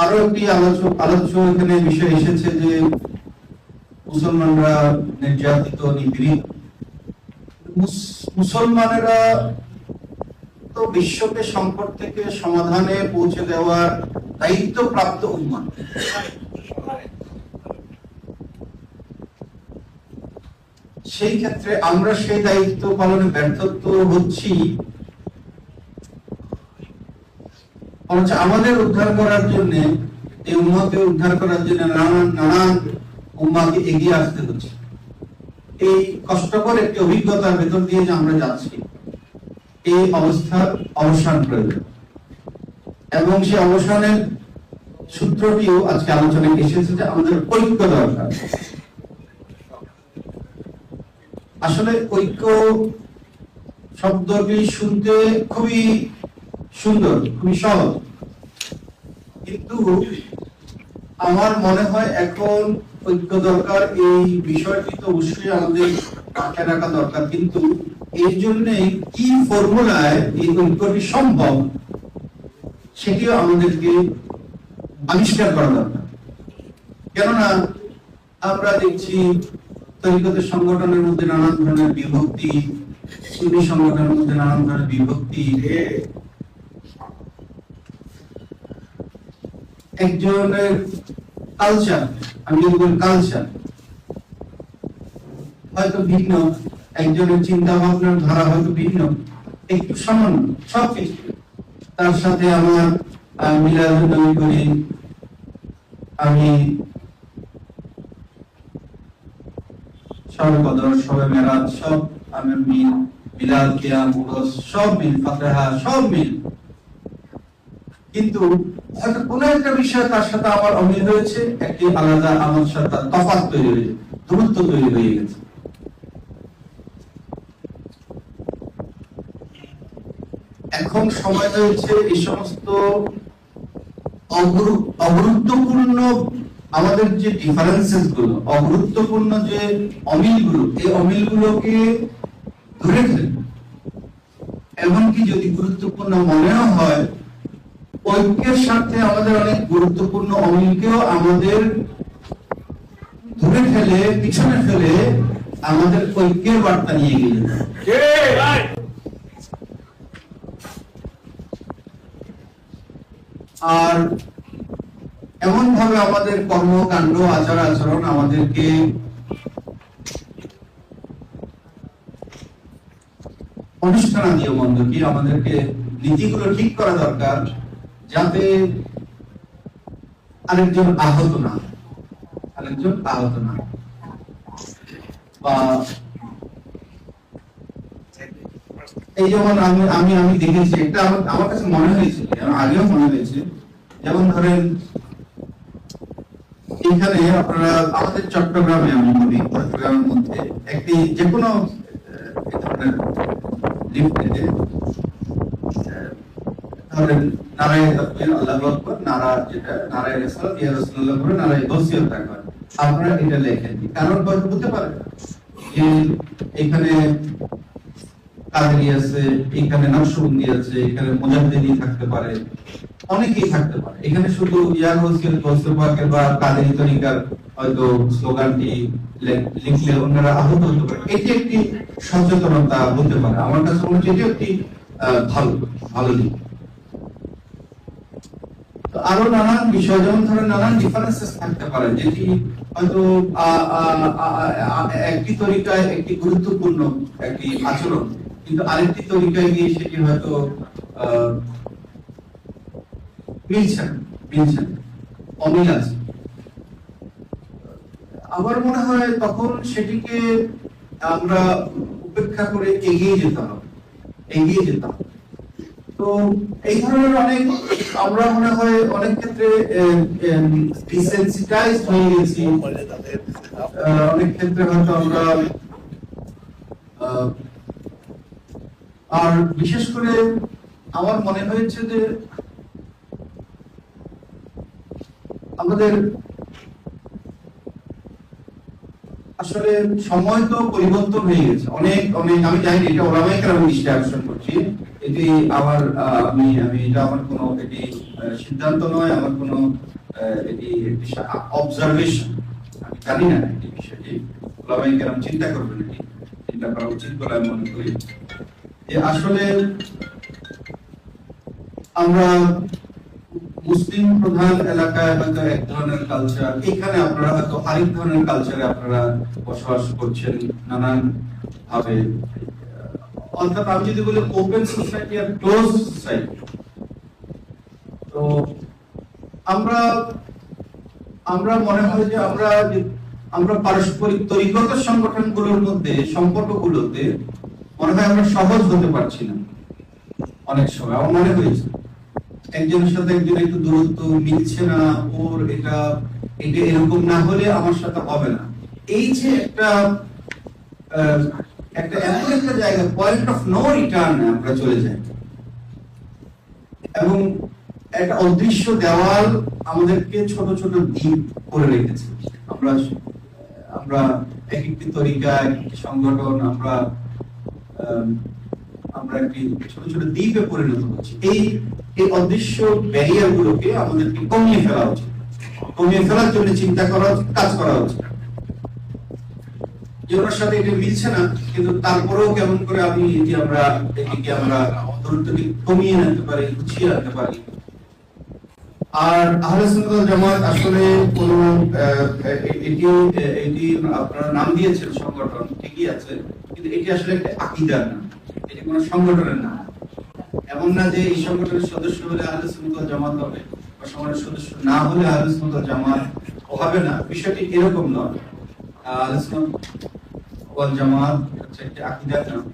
আরও একটি আলোচ্য এখানে বিষয় এসেছে যে মুসলমানরা নির্যাতিত, নিপীড়িত। মুসলমানেরা তো বিশ্বকে সংকট থেকে সমাধানে পৌঁছে দেওয়ার দায়িত্ব প্রাপ্ত উম্মা সেই ক্ষেত্রে আমরা সেই দায়িত্ব পালনে ব্যর্থত্ব হচ্ছি অথচ আমাদের উদ্ধার করার জন্য, এই উম্মাকে উদ্ধার করার জন্য নানান নানান উম্মাকে এগিয়ে আসতে হচ্ছে। এই কষ্টকর একটি অভিজ্ঞতার ভেতর দিয়ে যে আমরা যাচ্ছি, এই অবস্থার অবসান প্রয়োজন। এবং সেই অবসানের সূত্রটিও আজকে আলোচনায় এসেছে যে আমাদের ঐক্য দরকার। আসলে ঐক্য শব্দটি শুনতে খুবই সুন্দর, খুবই সহজ। কিন্তু আমার মনে হয় এখন ঐক্য দরকার, এই বিষয়টি তো অবশ্যই আমাদের মাথায় রাখা দরকার। কিন্তু এর জন্য কি ফর্মুলায় এই ঐক্যটি সম্ভব, সেটিও আমাদেরকে আবিষ্কার করা দরকার। কেননা আমরা দেখছি তরিকতের সংগঠনের মধ্যে নানান ধরনের বিভক্তি সুন্নি সংগঠনের মধ্যে নানান ধরনের বিভক্তি। একজনের কালচার যদি বলি কালচার হয়তো ভিন্ন, একজনের চিন্তা ভাবনার ধারা হয়তো ভিন্ন, একটু সামান্য সব কিছু। তার সাথে আমার মিলাদুন্নবী করি। আমি সবে কদর, সবে মেরাজ, সব আমি মিল, মিলাদ, কিয়াম সব মিল, ফাতিহা, সব মিল। কিন্তু কোনো একটা বিষয় তার সাথে আমার অমিল হয়েছে, একটি আলাদা আমার সাথে তফাৎ তৈরি হয়েছে দূরত্ব তৈরি হয়ে গেছে। এখন সময় হয়েছে এই সমস্ত অগুরুত্বপূর্ণ আমাদের যে ডিফারেন্সেসগুলো অগুরুত্বপূর্ণ যে অমিলগুলো এই অমিল গুলোকে ধরে ফেলে এমনকি যদি গুরুত্বপূর্ণ মনেও হয় ঐক্যের স্বার্থে আমাদের অনেক গুরুত্বপূর্ণ অমিলকেও আমাদের ধরে ফেলে পিছনে ফেলে আমাদের ঐক্যের বার্তা নিয়ে গেলেন। আর এমন ভাবে আমাদের কর্মকাণ্ড আচার আচরণ আমাদেরকে অনুষ্ঠানাদিও বন্ধ কি আমাদেরকে নীতিগুলো ঠিক করা দরকার। যাতে আরেকজন আহত না আরেকজন আহত না বা এই যেমন আমি আমি আমি দেখেছি, এটা আমার আমার কাছে মনে হয়েছে আগেও মনে হয়েছে। যেমন ধরেন, এখানে আপনারা, আমাদের চট্টগ্রামে আমি বলি, চট্টগ্রামের মধ্যে একটি যে কোনো যেটা ইয়া করে আপনারা এটা লেখেন কারণ যে এখানে কাদেরি আছে, এখানে আছে, এখানে থাকতে পারে, অনেকেই থাকতে পারে। এখানে শুধু ইয়ার হোসেন বা কাদেরি তরিকার হয়তো স্লোগানটি লিখলে অন্যরা আহত হতে পারে। এটি একটি সচেতনতা হতে পারে। আমার কাছে মনে হচ্ছে এটি একটি ভালো ভালো দিক। আরও নানান বিষয়, যেমন ধরেন নানান ডিফারেন্সেস থাকতে পারে, যেটি হয়তো একটি তরিকায় একটি গুরুত্বপূর্ণ একটি আচরণ, কিন্তু আরেকটি তরিকায় গিয়ে সেটি হয়তো মিলছে মিলছে অমিল আছে। আমার মনে হয় তখন সেটিকে আমরা উপেক্ষা করে এগিয়ে যেতাম এগিয়ে যেতে হবে। তো এই ধরনের অনেক, আমরা মনে হয় অনেক ক্ষেত্রে ডিসেন্সিটাইজ হয়ে গেছি। অনেক ক্ষেত্রে হয়তো আমরা আর বিশেষ করে আমার মনে হয়েছে যে আমাদের আসলে সময় তো পরিবর্তন হয়ে গেছে। অনেক অনেক, আমি জানি এটা ওরামাই কারণ দৃষ্টি আকর্ষণ করছি এটি আমার আমি আমি, এটা আমার কোনো এটি সিদ্ধান্ত নয়, আমার কোনো এটি অবজারভেশন আমি জানি না এটি বিষয়টি। ওলামাই কেরাম চিন্তা করবেন এটি, চিন্তা করা উচিত বলে আমি মনে করি। যে আসলে আমরা মুসলিম প্রধান এলাকায় হয়তো এক ধরনের কালচার এখানে আপনারা হয়তো আরেক ধরনের কালচারে আপনারা বসবাস করছেন নানান ভাবে অর্থাৎ আমি যদি বলি ওপেন সোসাইটি আর ক্লোজ সোসাইটি তো আমরা আমরা মনে হয় যে আমরা আমরা পারস্পরিক তরিগত সংগঠনগুলোর মধ্যে, সম্পর্কগুলোতে মনে হয় আমরা সহজ হতে পারছি না অনেক সময়। আমার মনে হয়েছে, একজনের সাথে একজন একটু দূরত্ব মিলছে না, ওর এটা এটা এরকম না হলে আমার সাথে হবে না। এই যে একটা একটা এমন একটা জায়গা পয়েন্ট অফ নো রিটার্ন আমরা চলে যাই। এবং একটা অদৃশ্য দেওয়াল আমাদেরকে ছোট ছোট দ্বীপ করে রেখেছে। আমরা আমরা এক একটি তরিকা এক একটি সংগঠন আমরা আম, আমরা একটি ছোট ছোট দ্বীপে পরিণত হচ্ছি। এই এই অদৃশ্য ব্যারিয়ার গুলোকে আমাদেরকে কমিয়ে ফেলা উচিত। কমিয়ে ফেলার জন্য চিন্তা করা উচিত কাজ করা উচিত। যে সাথে এটা মিলছে না, কিন্তু তারপরেও কেমন করে আমি যে আমরা এটিকে আমরা দূরত্বকে কমিয়ে আনতে পারি, গুছিয়ে আনতে পারি। আর আহলে সুন্নাত জামাত আসলে কোন এটি এটি আপনারা নাম দিয়েছেন সংগঠন, ঠিকই আছে, কিন্তু এটি আসলে একটা আকিদার নাম, এটি কোনো সংগঠনের নাম। এমন না যে এই সংগঠনের সদস্য হলে আহলে সুন্নাত জামাত হবে, বা সংগঠনের সদস্য না হলে আহলে সুন্নাত জামাত হবে না, বিষয়টি এরকম নয়। ওয়াল জামাত হচ্ছে একটি আকিদার নাম।